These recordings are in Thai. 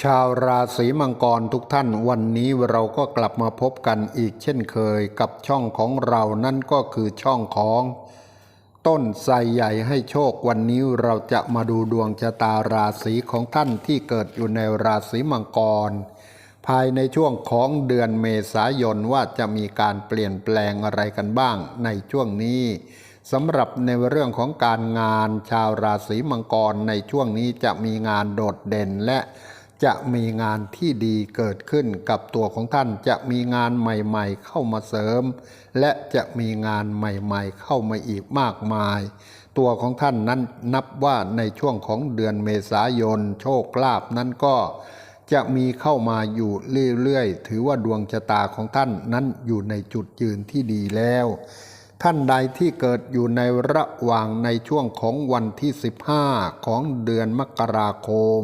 ชาวราศีมังกรทุกท่านวันนี้เราก็กลับมาพบกันอีกเช่นเคยกับช่องของเรานั่นก็คือช่องของ ต้นไทรใหญ่ให้โชควันนี้เราจะมาดูดวงชะตาราศีของท่านที่เกิดอยู่ในราศีมังกร ภายในช่วงของเดือนเมษายนว่าจะมีการเปลี่ยนแปลงอะไรกันบ้างในช่วงนี้สำหรับในเรื่องของการงานชาวราศีมังกรในช่วงนี้จะมีงานโดดเด่นและ จะมีงานที่ดีเกิดขึ้นกับตัวของท่านจะมีงานใหม่ๆ เข้ามาเสริม และจะมีงานใหม่ๆ เข้ามาอีกมากมาย ตัวของท่านนั้นนับว่าในช่วงของเดือนเมษายน โชคลาภนั้นก็จะมีเข้ามาอยู่เรื่อยๆ ถือว่าดวงชะตาของท่านนั้นอยู่ในจุดยืนที่ดีแล้ว ท่านใดที่เกิดอยู่ในระหว่างในช่วงของวันที่ 15 ของเดือนมกราคม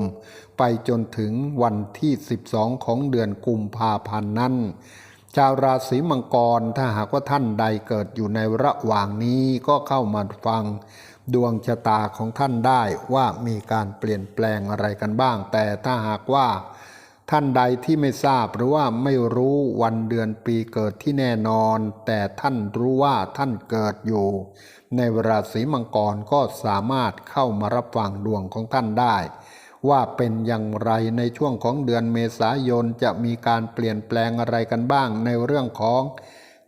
ไปจนถึงวันที่ 12 ของเดือนกุมภาพันธ์นั้น ชาวราศีมังกรถ้าหากว่าท่านใดเกิดอยู่ในระหว่างนี้ก็เข้ามาฟังดวงชะตาของท่านได้ว่ามีการเปลี่ยนแปลงอะไรกันบ้าง แต่ถ้าหากว่าท่านใดที่ไม่ทราบหรือว่าไม่รู้วันเดือนปีเกิดที่แน่นอน แต่ท่านรู้ว่าท่านเกิดอยู่ ในราศีมังกรก็สามารถเข้ามารับฟังดวงของท่านได้ ว่าเป็นอย่างไรในช่วงของเดือนเมษายนจะมีการเปลี่ยนแปลงอะไรกันบ้างในเรื่องของ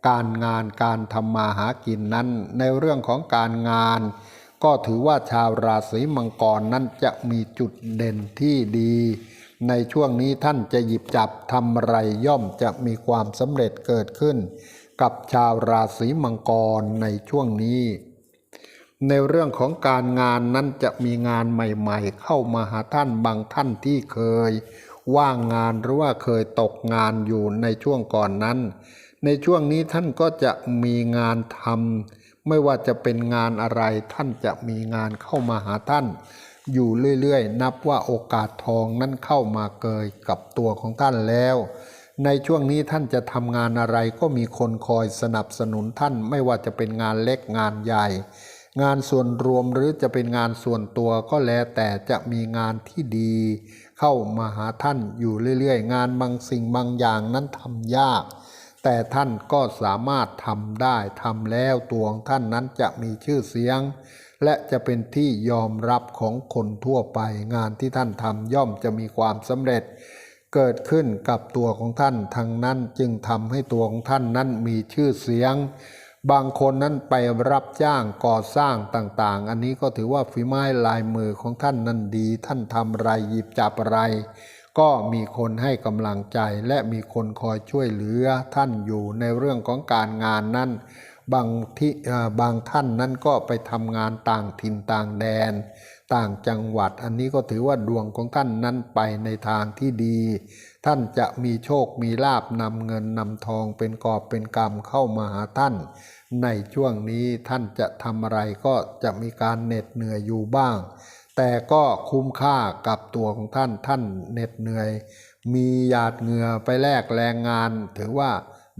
การงานการทำมาหากินนั้น ในเรื่องของการงาน ก็ถือว่าชาวราศีมังกรนั้นจะมีจุดเด่นที่ดี ในช่วงนี้ท่านจะหยิบจับทำอะไรย่อมจะมีความสำเร็จเกิดขึ้น กับชาวราศีมังกรในช่วงนี้ ในเรื่องของการงานนั้นจะมีงานใหม่ ๆ เข้ามาหาท่านบางท่านที่เคย ว่างงานหรือว่าเคยตกงานอยู่ในช่วงก่อนนั้น ในช่วงนี้ท่านก็จะมีงานทำไม่ว่าจะเป็นงานอะไร ท่านจะมีงานเข้ามาหาท่าน อยู่เรื่อยๆ นับว่าโอกาสทองนั้นเข้ามาเกยกับตัวของท่านแล้ว ในช่วงนี้ท่านจะทำงานอะไรก็มีคนคอยสนับสนุนท่าน ไม่ว่าจะเป็นงานเล็กงานใหญ่ งานส่วนรวมหรือจะเป็นงานส่วนตัวก็แล้วแต่จะมีงานที่ดี เข้ามาหาท่านอยู่เรื่อยๆ งานบางสิ่งบางอย่างนั้นทำยาก แต่ท่านก็สามารถทำได้ทำแล้วตัวของท่านนั้นจะมีชื่อเสียง และจะเป็นที่ยอมรับของคนทั่วไป งานที่ท่านทำย่อมจะมีความสำเร็จ เกิดขึ้นกับตัวของท่านทางนั้นจึงทำให้ตัวของท่านนั้นมีชื่อเสียง บางคนนั้นไปรับจ้างก่อสร้างต่างๆ อันนี้ก็ถือว่าฝีไม้ลายมือของท่านนั้นดี ท่านทำไรหยิบจับไร ก็มีคนให้กำลังใจและมีคนคอยช่วยเหลือท่านอยู่ในเรื่องของการงานนั้น บางที่บางท่านนั้นก็ไปทำงานต่างถิ่นต่างแดน ต่างจังหวัด อันนี้ก็ถือว่าดวงของท่านนั้นไปในทางที่ดี ท่านจะมีโชคมีลาบนำเงินนำทองเป็นกอบเป็นกำเข้ามาหาท่าน ในช่วงนี้ท่านจะทำอะไรก็จะมีการเหน็ดเหนื่อยอยู่บ้าง แต่ก็คุ้มค่ากับตัวของท่านท่านเหน็ดเหนื่อย มีหยาดเหงื่อไปแลกแรงงานถือว่า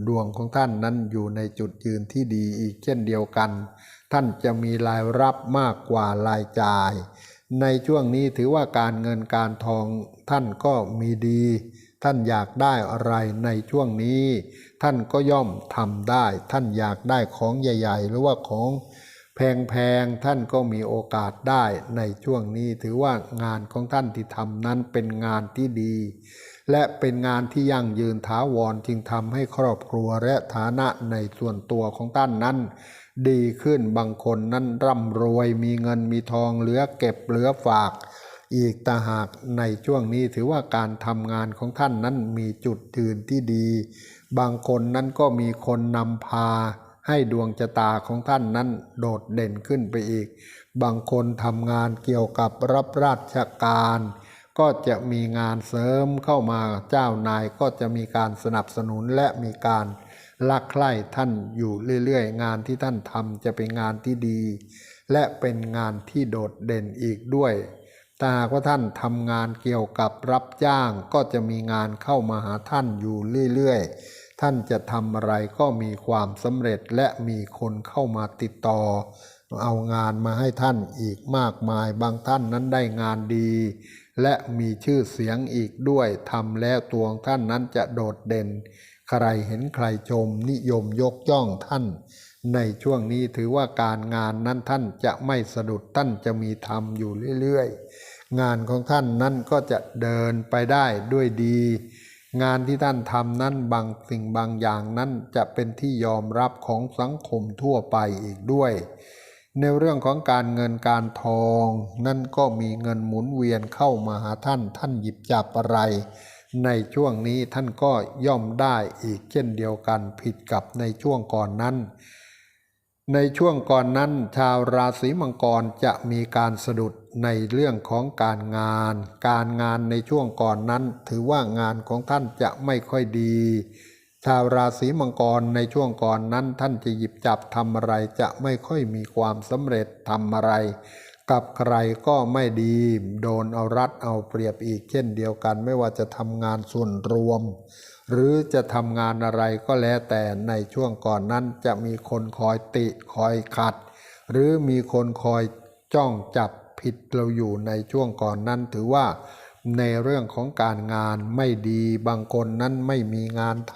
ดวงของท่านนั้นอยู่ในจุดยืนที่ดีอีกเช่นเดียวกัน ท่านจะมีรายรับมากกว่ารายจ่าย ในช่วงนี้ถือว่าการเงินการทองท่านก็มีดี ท่านอยากได้อะไรในช่วงนี้ ท่านก็ย่อมทำได้ ท่านอยากได้ของใหญ่ ๆ หรือว่าของแพงๆท่านก็มีโอกาสได้ในช่วงนี้ถือว่างานของท่านที่ทำนั้นเป็นงานที่ดี และเป็นงานที่ยั่งยืนถาวรจึงทำให้ครอบครัวและฐานะในส่วนตัวของท่านนั้น ดีขึ้นบางคนนั้นร่ำรวยมีเงินมีทองเหลือเก็บเหลือฝาก อีกต่าหากในช่วงนี้ถือว่าการทำงานของท่านนั้นมีจุดยืนที่ดี บางคนนั้นก็มีคนนำพาให้ดวงชะตาของท่านนั้นโดดเด่นขึ้นไปอีก บางคนทำงานเกี่ยวกับรับราชการ ก็จะมีงานเสริมเข้ามาเจ้านายก็จะมีการสนับสนุนและมีการรักใคร่ท่านอยู่เรื่อยๆ งานที่ท่านทำจะเป็นงานที่ดี และเป็นงานที่โดดเด่นอีกด้วยถ้าหากว่าท่านทำงานเกี่ยวกับรับจ้างก็จะมีงานเข้ามาหาท่านอยู่เรื่อยๆ ท่านจะทำอะไรก็มีความสำเร็จและมีคนเข้ามาติดต่อ เอางานมาให้ท่านอีกมากมาย บางท่านนั้นได้งานดี และมีชื่อเสียงอีกด้วยทำแล้วตัวท่านนั้นจะโดดเด่น ใครเห็นใครชมนิยมยกย่องท่าน ในช่วงนี้ถือว่าการงานนั้นท่านจะไม่สะดุดท่านจะมีธรรมอยู่เรื่อยๆ งานของท่านนั้นก็จะเดินไปได้ด้วยดี งานที่ท่านทำนั้นบางสิ่งบางอย่างนั้นจะเป็นที่ยอมรับของสังคมทั่วไปอีกด้วย ในเรื่องของการเงินการทอง นั่นก็มีเงินหมุนเวียนเข้ามาหาท่านท่านหยิบจับอะไร ในช่วงนี้ท่านก็ย่อมได้อีกเช่นเดียวกันผิดกับในช่วงก่อนนั้น ในช่วงก่อนนั้น ชาวราศีมังกรจะมีการสะดุดในเรื่องของการงาน การงานในช่วงก่อนนั้น ถือว่างานของท่านจะไม่ค่อยดี ชาวราศีมังกรในช่วงก่อนนั้นท่านจะหยิบจับทำอะไรจะไม่ค่อยมีความสำเร็จทำอะไร กับใครก็ไม่ดี โดนเอารัดเอาเปรียบอีกเช่นเดียวกัน ไม่ว่าจะทำงานส่วนรวม หรือจะทำงานอะไรก็แล้วแต่ในช่วงก่อนนั้นจะมีคนคอยติคอยขัด หรือมีคนคอยจ้องจับผิดเราอยู่ในช่วงก่อนนั้นถือว่า ในเรื่องของการงานไม่ดีบางคนนั้นไม่มีงานท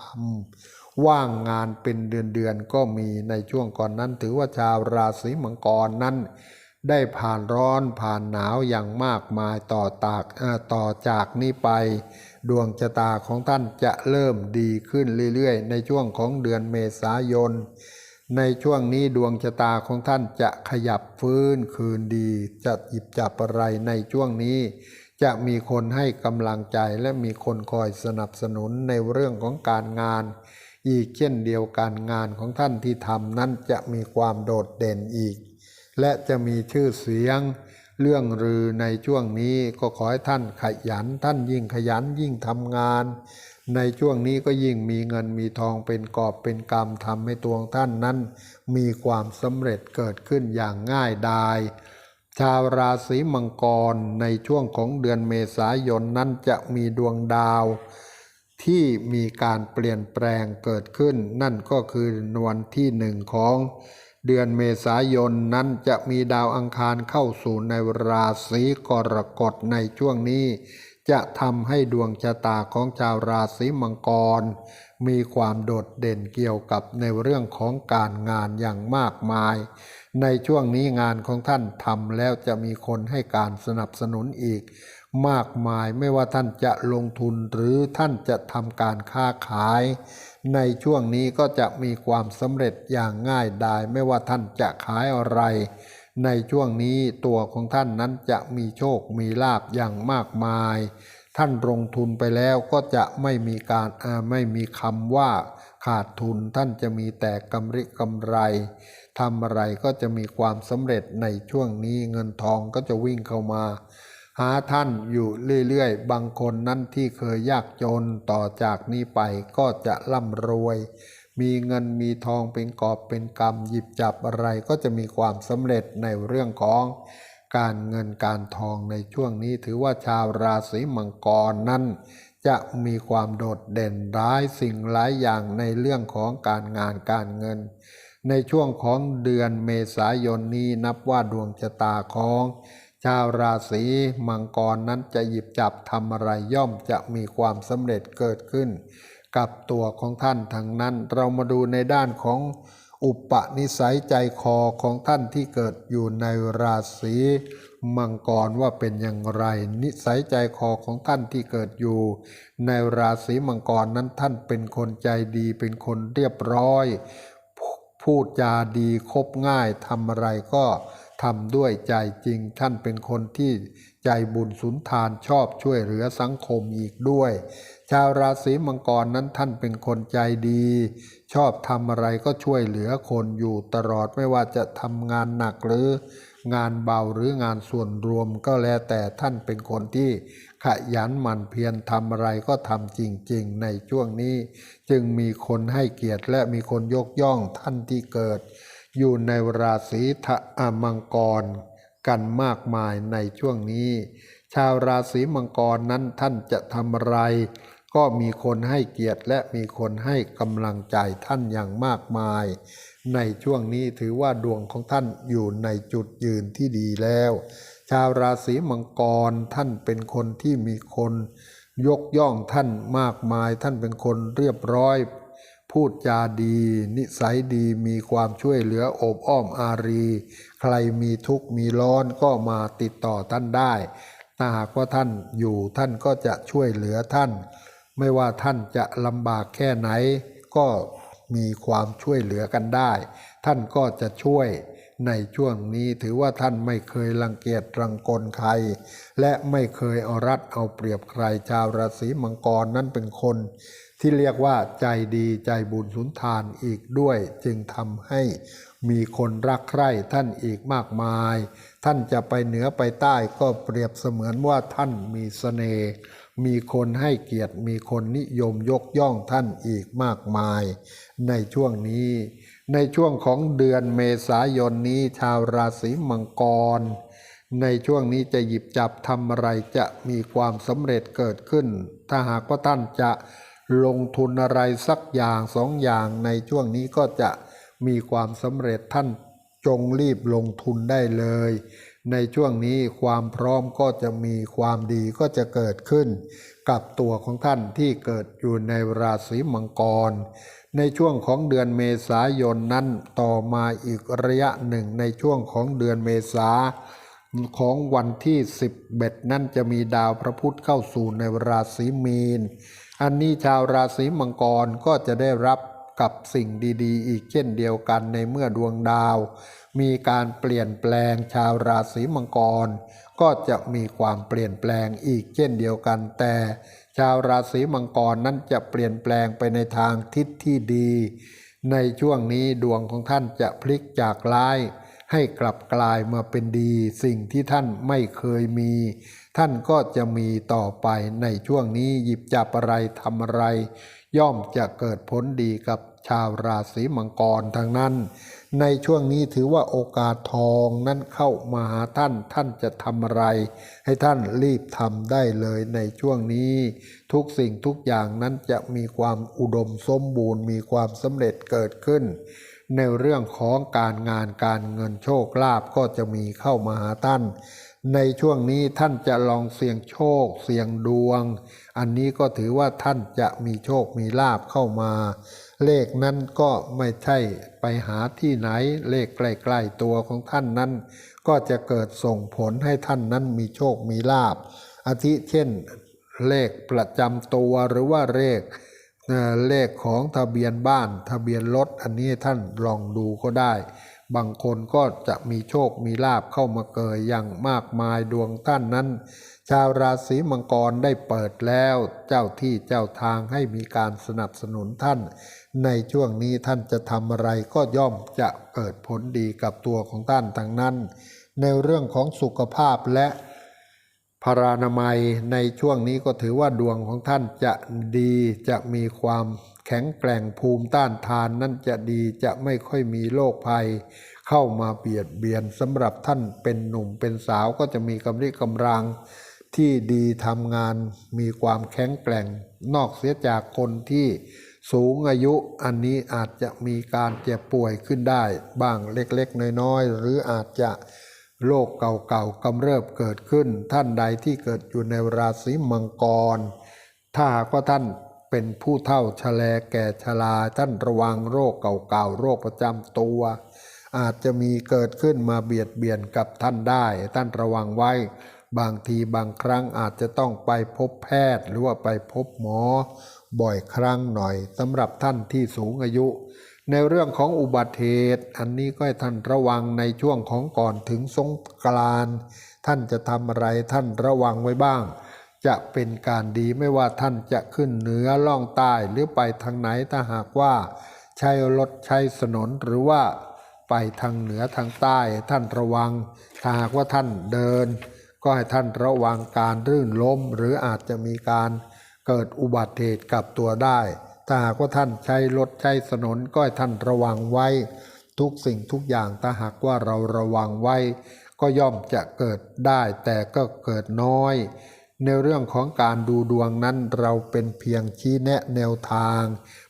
ำว่างงานเป็นเดือนๆก็มีในช่วงก่อนนั้น ถือว่าชาวราศีมังกรนั้น ได้ผ่านร้อนผ่านหนาวอย่างมากมายต่อตากต่อจากนี้ไป ดวงชะตาของท่านจะเริ่มดีขึ้นเรื่อยๆ ในช่วงของเดือนเมษายนในช่วงนี้ดวงชะตาของท่านจะขยับฟื้นคืนดี จะหยิบจับอะไรในช่วงนี้ จะมีคนให้กำลังใจและมีคนคอยสนับสนุนในเรื่องของการงาน อีกเช่นเดียวกันงานของท่านที่ทำนั้นจะมีความโดดเด่นอีก และจะมีชื่อเสียง เรื่องรือในช่วงนี้ก็ขอให้ท่านขยัน ท่านยิ่งขยันยิ่งทำงาน ในช่วงนี้ก็ยิ่งมีเงินมีทองเป็นกอบเป็นกำทำให้ตัวงท่านนั้น มีความสำเร็จเกิดขึ้นอย่างง่ายดาย ชาวราศีมังกรในช่วงของเดือนเมษายนนั้นจะมีดวงดาว ที่มีการเปลี่ยนแปลงเกิดขึ้น นั่นก็คือวันที่หนึ่งของเดือนเมษายนนั้นจะมีดาวอังคารเข้าสู่ในราศีกรกฎในช่วงนี้ จะทำให้ดวงชะตาของชาวราศีมังกร มีความโดดเด่นเกี่ยวกับในเรื่องของการงานอย่างมากมาย ในช่วงนี้งานของท่านทำแล้วจะมีคนให้การสนับสนุนอีก มากมายไม่ว่าท่านจะลงทุนหรือท่านจะทำการค้าขาย ในช่วงนี้ก็จะมีความสำเร็จอย่างง่ายดาย ไม่ว่าท่านจะขายอะไร ในช่วงนี้ตัวของท่านนั้นจะมีโชคมีลาบอย่างมากมาย ท่านลงทุนไปแล้วก็จะไม่มีการาไม่มีคำว่าขาดทุนท่านจะมีแต่กำไรกำไรทำอะไรก็จะมีความสำเร็จในช่วงนี้เงินทองก็จะวิ่งเข้ามา หาท่านอยู่เรื่อยๆ บางคนนั้นที่เคยยากจนต่อจากนี้ไปก็จะร่ำรวย มีเงินมีทองเป็นกอบเป็นกำหยิบจับอะไรก็จะมีความสำเร็จในเรื่องของ การเงินการทองในช่วงนี้ถือว่าชาวราศีมังกรนั้น จะมีความโดดเด่นร้ายสิ่งหลายอย่างในเรื่องของการงานการเงิน ในช่วงของเดือนเมษายนนี้นับว่าดวงชะตาของชาวราศีมังกรนั้นจะหยิบจับทำอะไรย่อมจะมีความสำเร็จเกิดขึ้น กับตัวของท่านทั้งนั้นเรามาดูในด้านของ อุปนิสัยใจคอของท่านที่เกิดอยู่ในราศีมังกรว่าเป็นอย่างไร นิสัยใจคอของท่านที่เกิดอยู่ ในราศีมังกรนั้นท่านเป็นคนใจดีเป็นคนเรียบร้อย พูดจาดีคบง่ายทำอะไรก็ ทำด้วยใจจริง ท่านเป็นคนที่ใจบุญสุนทานชอบช่วยเหลือสังคมอีกด้วย ชาวราศีมังกรนั้นท่านเป็นคนใจดี ชอบทำอะไรก็ช่วยเหลือคนอยู่ตลอดไม่ว่าจะทำงานหนักหรืองานเบาหรืองานส่วนรวมก็แล้วแต่ท่านเป็นคนที่ขยันหมั่นเพียรทำอะไรก็ทำจริงๆ ในช่วงนี้ จึงมีคนให้เกียรติและมีคนยกย่องท่านที่เกิด อยู่ในราศีทะอมังกร กันมากมายในช่วงนี้ ชาวราศีมังกรนั้นท่านจะทำอะไร ก็มีคนให้เกียรติและมีคนให้กำลังใจท่านอย่างมากมาย ในช่วงนี้ถือว่าดวงของท่านอยู่ในจุดยืนที่ดีแล้ว ชาวราศีมังกรท่านเป็นคนที่มีคน ยกย่องท่านมากมาย ท่านเป็นคนเรียบร้อย พูดจาดี นิสัยดีมีความช่วยเหลืออบอ้อมอารี ใครมีทุกข์มีร้อนก็มาติดต่อท่านได้ ถ้าหากว่าท่านอยู่ท่านก็จะช่วยเหลือท่าน ไม่ว่าท่านจะลำบากแค่ไหน ก็มีความช่วยเหลือกันได้ ท่านก็จะช่วยในช่วงนี้ถือว่าท่านไม่เคยรังเกียจรังกลใคร และไม่เคยเอารัดเอาเปรียบใครชาวราศีมังกรนั้นเป็นคน ที่เรียกว่าใจดีใจบุญสุนทานอีกด้วย จึงทำให้มีคนรักใคร่ท่านอีกมากมาย ท่านจะไปเหนือไปใต้ก็เปรียบเสมือนว่าท่านมีเสน่ห์มีคนให้เกียรติมีคนนิยมยกย่องท่านอีกมากมาย ในช่วงนี้ ในช่วงของเดือนเมษายนนี้ชาวราศีมังกร ในช่วงนี้จะหยิบจับทำอะไรจะมีความสำเร็จเกิดขึ้น ถ้าหากว่าท่านจะ ลงทุนอะไรสักอย่างสองอย่างในช่วงนี้ก็จะมีความสำเร็จท่านจงรีบลงทุนได้เลย ในช่วงนี้ความพร้อมก็จะมีความดีก็จะเกิดขึ้น กับตัวของท่านที่เกิดอยู่ในราศีมังกร ในช่วงของเดือนเมษายนนั้นต่อมาอีกระยะหนึ่งในช่วงของเดือนเมษาของวันที่10เบ็ดนั้นจะมีดาวพระพุธเข้าสู่ในราศีมีน อันนี้ชาวราศีมังกรก็จะได้รับกับสิ่งดีๆ อีกเช่นเดียวกันในเมื่อดวงดาว มีการเปลี่ยนแปลงชาวราศีมังกร ก็จะมีความเปลี่ยนแปลงอีกเช่นเดียวกัน แต่ชาวราศีมังกรนั้นจะเปลี่ยนแปลงไปในทางทิศที่ดี ในช่วงนี้ดวงของท่านจะพลิกจากร้าย ให้กลับกลายมาเป็นดี สิ่งที่ท่านไม่เคยมี ท่านก็จะมีต่อไปในช่วงนี้หยิบจับอะไรทำอะไร ย่อมจะเกิดผลดีกับชาวราศีมังกรทางนั้น ในช่วงนี้ถือว่าโอกาสทองนั้นเข้ามาหาท่านท่านจะทำอะไร ให้ท่านรีบทำได้เลยในช่วงนี้ ทุกสิ่งทุกอย่างนั้นจะมีความอุดมสมบูรณ์ มีความสำเร็จเกิดขึ้น ในเรื่องของการงานการเงินโชคลาภก็จะมีเข้ามาหาท่าน ในช่วงนี้ท่านจะลองเสี่ยงโชค เสี่ยงดวง อันนี้ก็ถือว่าท่านจะมีโชคมีลาภเข้ามา เลขนั้นก็ไม่ใช่ไปหาที่ไหน เลขใกล้ๆตัวของท่านนั้น ก็จะเกิดส่งผลให้ท่านนั้นมีโชคมีลาภอาทิเช่น เลขประจำตัวหรือว่าเลขเลขของทะเบียนบ้านทะเบียนรถอันนี้ท่านลองดูก็ได้ บางคนก็จะมีโชคมีลาบเข้ามาเกยอย่างมากมายดวงท่านนั้น ชาวราศีมังกรได้เปิดแล้วเจ้าที่เจ้าทางให้มีการสนับสนุนท่าน ในช่วงนี้ท่านจะทำอะไรก็ย่อมจะเกิดผลดีกับตัวของท่านทั้งนั้น ในเรื่องของสุขภาพและพารานามัยในช่วงนี้ก็ถือว่าดวงของท่านจะดีจะมีความ แข็งแกร่งภูมิต้านทานนั้นจะดีจะไม่ค่อยมีโรคภัย เข้ามาเบียดเบียนสำหรับท่านเป็นหนุ่มเป็นสาวก็จะมีกำลังกำลังที่ดีทำงานมีความแข็งแกร่ง นอกเสียจากคนที่สูงอายุอันนี้อาจจะมีการเจ็บป่วยขึ้นได้ บ้างเล็กๆ น้อยๆ หรืออาจจะโรคเก่าๆกำเริบเกิดขึ้น ท่านใดที่เกิดอยู่ในราศีมังกร ถ้าหากว่าท่าน เป็นผู้เฒ่าชะแลแก่ชราท่านระวังโรคเก่าๆโรคประจำตัว อาจจะมีเกิดขึ้นมาเบียดเบียนกับท่านได้ ท่านระวังไว้ บางทีบางครั้งอาจจะต้องไปพบแพทย์ หรือว่าไปพบหมอ บ่อยครั้งหน่อยสำหรับท่านที่สูงอายุ ในเรื่องของอุบัติเหตุ อันนี้ก็ให้ท่านระวังในช่วงของก่อนถึงสงกรานท่านจะทำอะไรท่านระวังไว้บ้าง จะเป็นการดีไม่ว่าท่านจะขึ้นเหนือล่องใต้หรือไปทางไหนถ้าหากว่า ใช้รถใช้ถนนหรือว่าไปทางเหนือทางใต้ท่านระวังถ้าหากว่าท่านเดิน ก็ให้ท่านระวังการรื่นล้ม หรืออาจจะมีการเกิดอุบัติเหตุกับตัวได้ ถ้าหากว่าท่านใช้รถใช้ถนนก็ให้ท่านระวังไว้ ทุกสิ่งทุกอย่างถ้าหากว่าเราระวังไว้ ก็ย่อมจะเกิดได้แต่ก็เกิดน้อย ในเรื่องของการดูดวงนั้นเราเป็นเพียงชี้แนะแนวทาง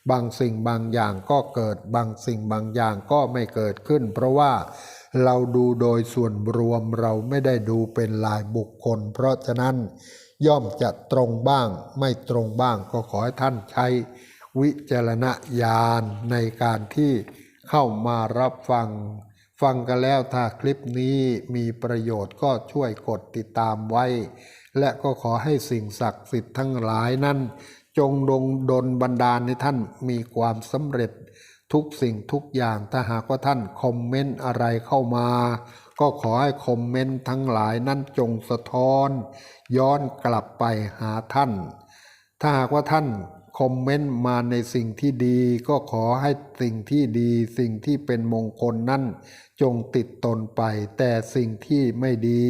บางสิ่งบางอย่างก็เกิดบางสิ่งบางอย่างก็ไม่เกิดขึ้น เพราะว่าเราดูโดยส่วนรวมเราไม่ได้ดูเป็นลายบุคคล เพราะฉะนั้นย่อมจะตรงบ้างไม่ตรงบ้างก็ขอให้ท่านใช้วิจารณญาณในการที่เข้ามารับฟัง ฟังกันแล้วถ้าคลิปนี้มีประโยชน์ก็ช่วยกดติดตามไว้ และก็ขอให้สิ่งศักดิ์สิทธิ์ทั้งหลายนั้น จงดงดลบันดาลให้ท่านมีความสำเร็จทุกสิ่งทุกอย่างถ้าหากว่าท่านคอมเมนต์อะไรเข้ามา ก็ขอให้คอมเมนต์ทั้งหลายนั้นจงสะท้อน ย้อนกลับไปหาท่าน ถ้าหากว่าท่าน คอมเมนต์มาในสิ่งที่ดี ก็ขอให้สิ่งที่ดี สิ่งที่เป็นมงคลนั้นจงติดตนไป แต่สิ่งที่ไม่ดี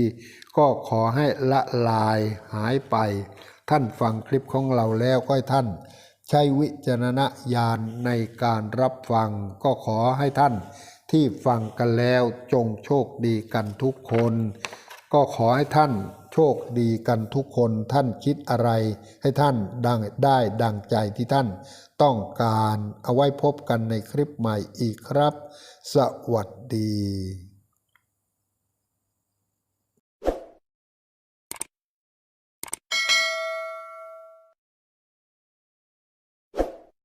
ก็ขอให้ละลายหายไป ท่านฟังคลิปของเราแล้วก็ให้ท่าน ใช้วิจารณญาณในการรับฟัง ก็ขอให้ท่านที่ฟังกันแล้วจงโชคดีกันทุกคน ก็ขอให้ท่านโชคดีกันทุกคนท่านคิดอะไร ให้ท่านดังได้ดังใจที่ท่าน ต้องการเอาไว้พบกันในคลิปใหม่อีกครับ สวัสดี